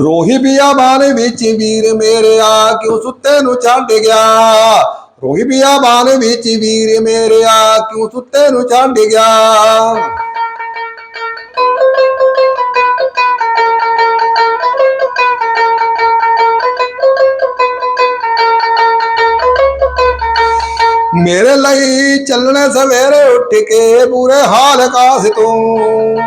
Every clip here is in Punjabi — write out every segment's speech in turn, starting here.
ਰੋਹੀ ਬਿਆਬਾਨ ਵਿੱਚ ਵੀਰ ਮੇਰਿਆ ਕਿਉਂ ਸੁੱਤੇ ਨੂੰ ਛੱਡ ਗਿਆ? ਰੋਹੀ ਬਿਆਬਾਨ ਵਿੱਚ ਵੀਰ ਮੇਰਿਆ ਕਿਉਂ ਸੁੱਤੇ ਨੂੰ ਛੱਡ ਗਿਆ? ਮੇਰੇ ਲਈ ਚੱਲਣੇ ਸਵੇਰੇ ਉੱਠ ਕੇ ਪੂਰੇ ਹਾਲ ਕਾਸ ਤੂੰ।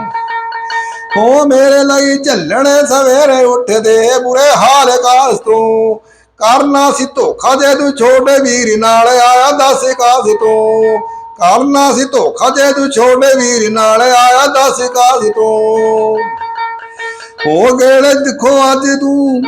ਹੋ ਮੇਰੇ ਲਈ ਚੱਲਣੇ ਸਵੇਰੇ ਉੱਠਦੇ ਬੁਰੇ ਹਾਲ ਕਾਸ ਤੂੰ। ਕਰਨਾ ਸੀ ਧੋਖਾ ਜੇ ਤੂੰ ਛੋਟੇ ਵੀਰ ਨਾਲ ਆਇਆ ਦੱਸ ਕਾਸ ਤੂੰ। ਕਰਨਾ ਸੀ ਧੋਖਾ ਜੇ ਤੂੰ ਛੋਟੇ ਵੀਰ ਨਾਲ ਆਇਆ ਦਸ ਕਾਸ ਤੂੰ। ਹੋ ਗਏ ਦੇਖੋ ਅੱਜ ਤੂੰ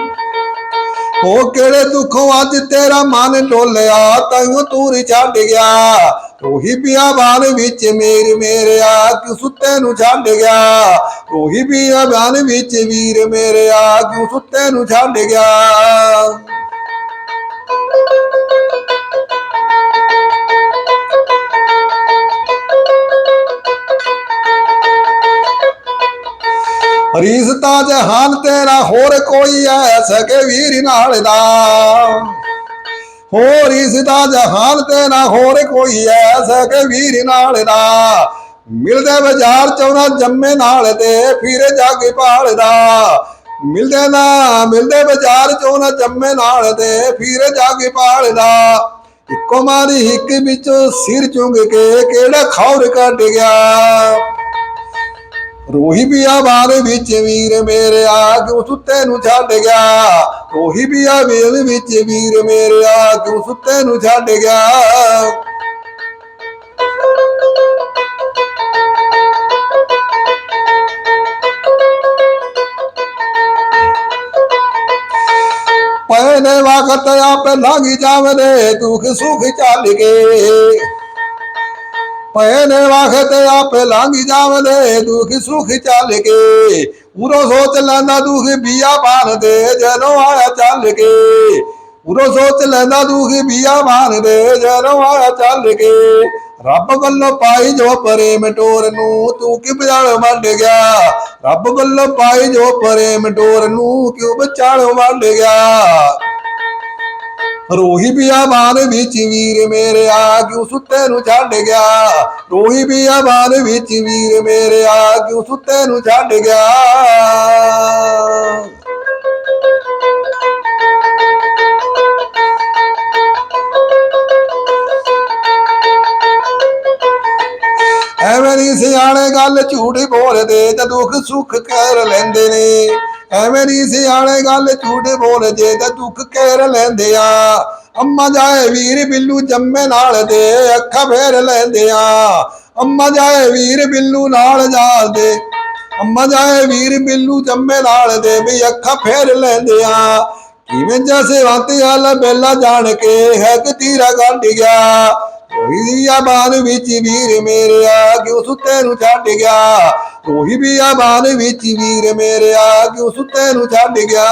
ਹੋ ਕਿਹੜੇ ਦੁੱਖੋਂ ਅੱਜ ਤੇਰਾ ਮਨ ਡੋਲਿਆ? ਤੈਨੂੰ ਤੂਰ ਛੱਡ ਗਿਆ। ਉਹੀ ਬਿਆਬਾਨ ਵਿੱਚ ਮੇਰ ਮੇਰਿਆ, ਕਿਉਂ ਸੁੱਤੇ ਨੂੰ ਛੱਡ ਗਿਆ? ਉਹੀ ਬਿਆਬਾਨ ਵਿੱਚ ਵੀਰ ਮੇਰਿਆ, ਕਿਉਂ ਸੁੱਤੇ ਨੂੰ ਛੱਡ ਗਿਆ? ਰਿਸ਼ਤਾ ਜਹਾਨ ਤੇਰਾ, ਹੋਰ ਕੋਈ ਐ ਸਕੇ ਵੀਰ ਨਾਲ ਦਾ। ਹੋਰ ਰਿਸ਼ਤਾ ਜਹਾਨ ਤੇਰਾ, ਹੋਰ ਕੋਈ ਐ ਸਕੇ ਵੀਰ ਨਾਲ ਦਾ। ਮਿਲਦੇ ਬਾਜ਼ਾਰ ਚੋਂ ਨਾ ਜੰਮੇ ਨਾਲ ਤੇ ਫਿਰ ਜੱਗ ਭਾਲਦਾ। ਮਿਲਦੇ ਨਾ, ਮਿਲਦੇ ਬਾਜ਼ਾਰ ਚੋਂ ਜੰਮੇ ਨਾਲ ਤੇ ਫਿਰ ਜੱਗ ਭਾਲਦਾ। ਇੱਕੋ ਮਾਰੀ ਹਿੱਕ ਵਿੱਚੋਂ ਸਿਰ ਚੁੰਗ ਕੇ ਕਿਹੜਾ ਖੌਰ ਕੱਢ ਗਿਆ। ਰੋਹੀ ਬਿਆਬਾਨ ਵਿੱਚ ਵੀਰ ਮੇਰੇ ਕਿਉਂ ਸੁੱਤੇ ਨੂੰ ਛੱਡ ਗਿਆ। ਰੋਹੀ ਬਿਆਬਾਨ ਵਿੱਚ ਵੀਰ ਮੇਰੇ ਕਿਉਂ ਸੁੱਤੇ ਨੂੰ ਛੱਡ ਗਿਆ। ਪੈਨੇ ਵਕਤ ਆਪੇ ਲੰਘ ਜਾਵਦੇ, ਦੁੱਖ ਸੁਖ ਚੱਲ ਕੇ ਪੈਨੇ ਵਕਤ ਆਪੇ ਲੰਘ ਜਾਵਦੇ, ਦੁੱਖ ਸੁਖ ਚੱਲ ਕੇ। ਉਰੋ ਸੋਚ ਲੈਂਦਾ ਦੁੱਖ ਬੀਆ ਬਾਨ ਦੇ ਜਦੋਂ ਆਇਆ ਚੱਲ ਕੇ। ਉਰੋ ਸੋਚ ਲੈਂਦਾ ਦੁੱਖ ਬੀਆ ਬਾਨ ਦੇ ਜਦੋਂ ਆਇਆ ਚੱਲ ਕੇ। ਰੱਬ ਵੱਲੋਂ ਪਾਈ ਜੋ ਪ੍ਰੇਮ ਟੋਰ ਨੂੰ, ਤੂੰ ਕਿ ਬਜਾਲ ਵੰਡ ਗਿਆ? ਰੱਬ ਵੱਲੋਂ ਪਾਈ ਜੋ ਪ੍ਰੇਮ ਟੋਰ ਨੂੰ, ਕਿਉਂ ਬਚਾਲ ਵੰਡ ਗਿਆ? ਰੋਹੀ ਬਿਆਬਾਨ ਵਿੱਚ ਵੀਰ ਮੇਰੇ ਆ ਕਿਉਂ ਸੁੱਤੇ ਨੂੰ ਛੱਡ ਗਿਆ। ਰੋਹੀ ਬਿਆਬਾਨ ਵਿੱਚ ਵੀਰ ਮੇਰੇ ਆ ਕਿਉਂ ਸੁੱਤੇ ਨੂੰ ਛੱਡ ਗਿਆ। ਐਵੇਂ ਨਹੀਂ ਸਿਆਣੇ ਗੱਲ ਝੂਠ ਬੋਲਦੇ, ਤੇ ਦੁੱਖ ਸੁੱਖ ਕਰ ਲੈਂਦੇ ਨੇ। ਐਵੇਂ ਨਹੀਂ ਸਿਆਣੇ ਗੱਲ, ਝੂਠ ਬੋਲਦੇ ਤੇ ਦੁੱਖ ਕਰ ਲੈਂਦੇ ਆ। ਅੰਮਾ ਜਾਏ ਵੀਰ ਬਿੱਲੂ ਜੰਮੇ ਨਾਲ ਦੇ ਅੱਖਾਂ ਫੇਰ ਲੈਂਦੇ ਆ। ਅੰਮਾ ਜਾਏ ਵੀਰ ਬਿੱਲੂ ਨਾਲ ਜਾਂਦੇ ਅੰਮਾ ਜਾਏ ਵੀਰ ਬਿੱਲੂ ਜੰਮੇ ਨਾਲ ਦੇ ਵੀ ਅੱਖਾਂ ਫੇਰ ਲੈਂਦੇ ਆ। ਕਿਵੇਂ ਜੈਸੇ ਵਾਤੀ ਆਲਾ ਬੇਲਾ ਜਾਣ ਕੇ ਹੈ ਕਿ ਤੀਰਾ ਗੰਢ ਗਿਆ। ਰੋਹੀ ਵਿੱਚ ਵੀਰ ਮੇਰੇ ਆ, ਕਿਉਂ ਸੁੱਤੇ ਨੂੰ ਛੱਡ ਗਿਆ? ਰੋਹੀ ਵੀ ਆਬਾਨ ਵਿੱਚ ਵੀਰ ਮੇਰੇ ਆ, ਕਿਉਂ ਸੁੱਤੇ ਨੂੰ ਛੱਡ ਗਿਆ?